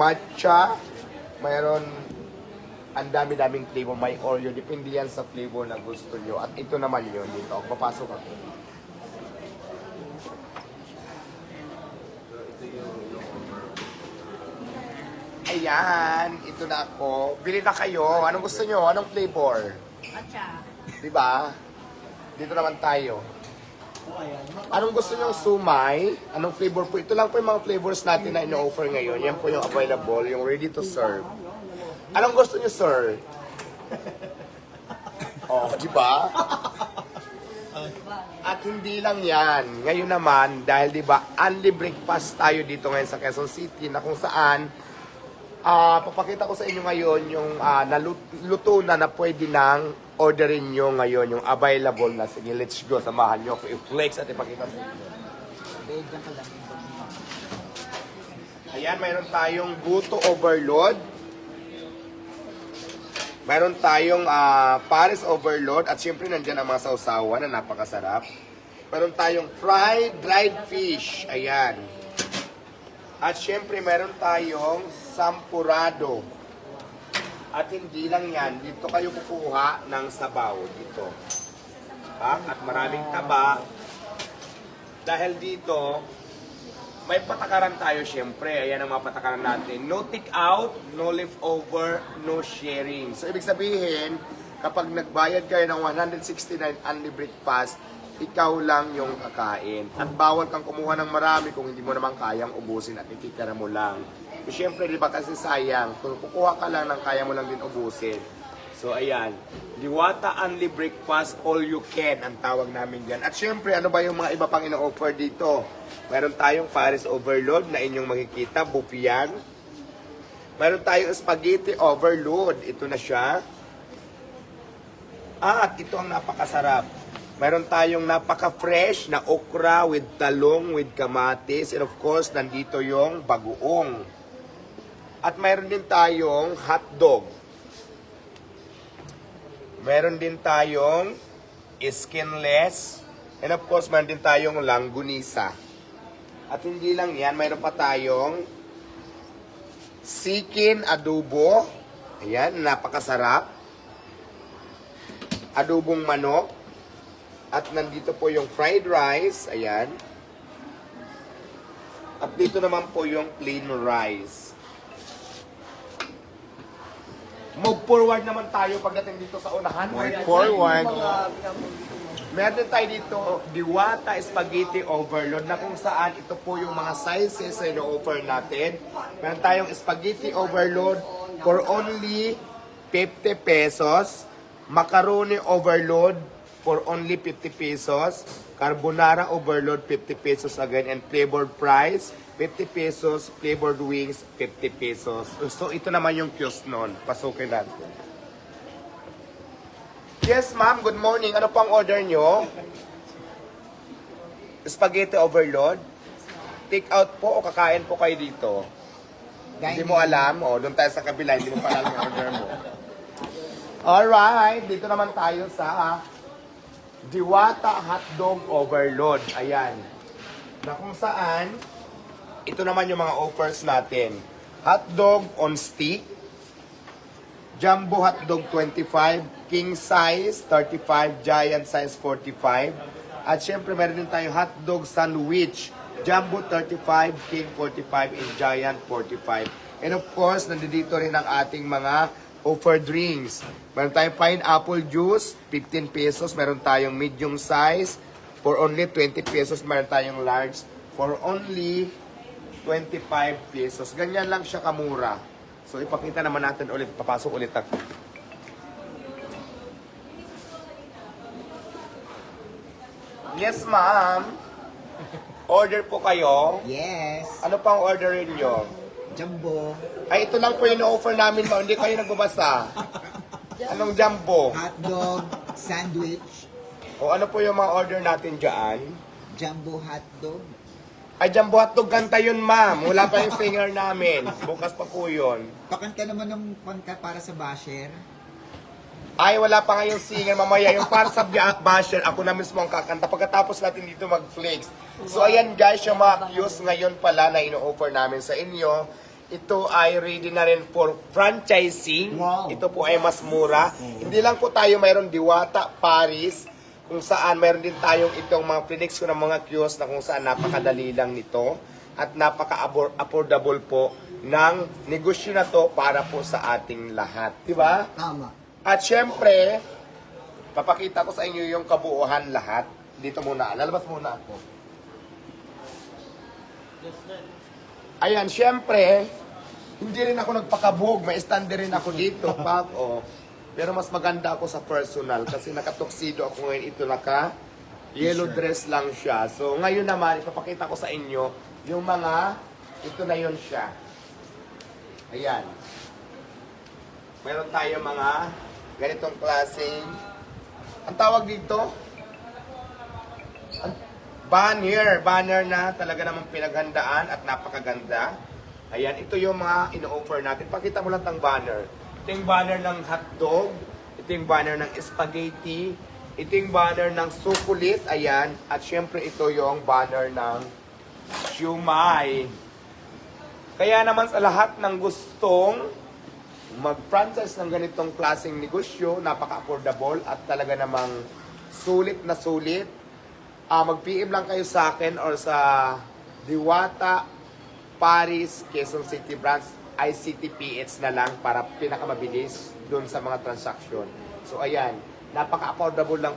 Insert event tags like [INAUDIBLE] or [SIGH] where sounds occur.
matcha, mayroon ang dami-daming flavor, may Oreo, depende yan sa flavor na gusto nyo. At ito naman yun dito, papasok ako. Ayan, ito na ako. Bili na kayo. Anong gusto nyo? Anong flavor? Atcha. Di ba? Dito naman tayo. Anong gusto nyo sumay? Anong flavor po? Ito lang po yung mga flavors natin na ino-offer ngayon. Yan po yung available, yung ready to serve. Anong gusto nyo, sir? [LAUGHS] Oh, di ba? At hindi lang yan. Ngayon naman, dahil di ba, unli breakfast tayo dito ngayon sa Quezon City na kung saan Ah, papakita ko sa inyo ngayon yung ah, naluto na na pwede nang orderin nyo ngayon, yung available na. Sige, let's go. Samahan nyo i-flex at ipakita sa inyo. Ayan, mayroon tayong buto overload. Mayroon tayong ah, Paris overload at syempre nandiyan ang mga sausawan na napakasarap. Mayroon tayong fried dried fish. Ayan. At syempre, meron tayong sampurado. At hindi lang yan, dito kayo kukuha ng sabaw dito. Ha? At maraming taba. Dahil dito, may patakaran tayo syempre. Ayan ang mga patakaran natin. No take out, no leftover, no sharing. So, ibig sabihin, kapag nagbayad kayo ng 169 unli breakfast, ikaw lang yung kakain. At bawal kang kumuha ng marami kung hindi mo naman kayang ubusin at ititira mo lang. So, syempre, di ba kasi sayang, kung kukuha ka lang ng kaya mo lang din ubusin. So, ayan. Diwata Unli Breakfast All You Can ang tawag namin dyan. At syempre, ano ba yung mga iba pang ino-offer dito? Meron tayong Paris Overload na inyong makikita, bufian. Meron tayong Spaghetti Overload. Ito na siya. Ah, at ito ang napakasarap. Meron tayong napaka-fresh na okra with talong, with kamatis, and of course, nandito yung bagoong. At meron din tayong hotdog. Meron din tayong skinless. And of course, meron din tayong langgunisa. At hindi lang yan, meron pa tayong sikin adobo. Ayan, napakasarap. Adobong manok. At nandito po yung fried rice. Ayan. At dito naman po yung plain rice. Move forward naman tayo pagdating dito sa unahan. Move forward. Meron tayo dito, Diwata Spaghetti Overload na kung saan ito po yung mga sizes na ino-offer natin. Meron tayong Spaghetti Overload for only 50 pesos. Macaroni Overload for only 50 pesos. Carbonara Overload 50 pesos again and flavored fries 50 pesos, flavored wings 50 pesos. So ito naman yung kiosk nun. Pasukin natin. Yes, ma'am. Good morning. Ano pang order nyo? Spaghetti overload? Take out po o kakain po kayo dito? Hindi mo alam? O, doon tayo sa kabila. Hindi mo pa alam yung order mo. Alright. Dito naman tayo sa Diwata Hotdog Overload. Ayan. Na kung saan, ito naman yung mga offers natin. Hotdog on stick, Jumbo hotdog 25, king size 35, giant size 45. At syempre meron din tayong hotdog sandwich, jumbo 35, king 45, and giant 45. And of course, nandito rin ang ating mga offer drinks. Meron tayong pineapple juice, 15 pesos. Meron tayong medium size for only 20 pesos. Meron tayong large for only 25 pesos. Ganyan lang siya kamura. So ipakita naman natin ulit, papasok ulit ako. Yes, ma'am. Order po kayo. Yes. Ano pang orderin nyo? Jumbo, Ay, ito lang po yung offer namin, ma'am. Hindi kayo nagbabasa. Anong jumbo? hotdog, sandwich, O ano po yung mga order natin dyan? jumbo hotdog. Ay, jumbo hotdog kanta yun, ma'am. Wala pa yung singer namin. Bukas pa po yun. Pakanta naman ng pangka para sa basher. Ay, wala pa ngayong singer mamaya. Yung para sa basher, ako na mismo ang kakanta. Pagkatapos natin dito mag-flex. So, ayan guys, yung mga cues ngayon pala na ino-offer namin sa inyo. ito ay ready na rin for franchising. Wow. Ito po ay mas mura. Hindi lang po tayo mayroon Diwata, Paris, kung saan mayroon din tayong itong mga prediction ng mga kiosk na kung saan napakadali lang nito at napaka-affordable po ng negosyo na to para po sa ating lahat. Di ba? Tama. At syempre, papakita ko sa inyo yung kabuuhan lahat. Dito muna. Lalabas muna ako. Ayan, syempre, hindi rin ako nagpakabog. May stand rin ako dito. [LAUGHS] Pag, oh. Pero mas maganda ako sa personal kasi nakatoksido ako ngayon. Ito naka yellow dress lang siya. So ngayon naman, ipapakita ko sa inyo yung mga, ito na yun siya. Ayan. Meron tayo mga ganitong klaseng, ang tawag dito, ang- banner, banner na talaga namang pinaghandaan at napakaganda. Ayan, ito yung mga ino-offer natin. Pakita mo lang ang banner. Ito yung banner ng hotdog, ito yung banner ng spaghetti, ito yung banner ng sukulit, ayan, at syempre ito yung banner ng siumay. Kaya naman sa lahat ng gustong mag-franchise ng ganitong klaseng negosyo, napaka-affordable at talaga namang sulit na sulit. Ah, mag-PM lang kayo sa akin or sa Diwata, Paris, Quezon City branch, ICTPH na lang para pinakamabilis doon sa mga transaksyon. So ayan, napaka-affordable lang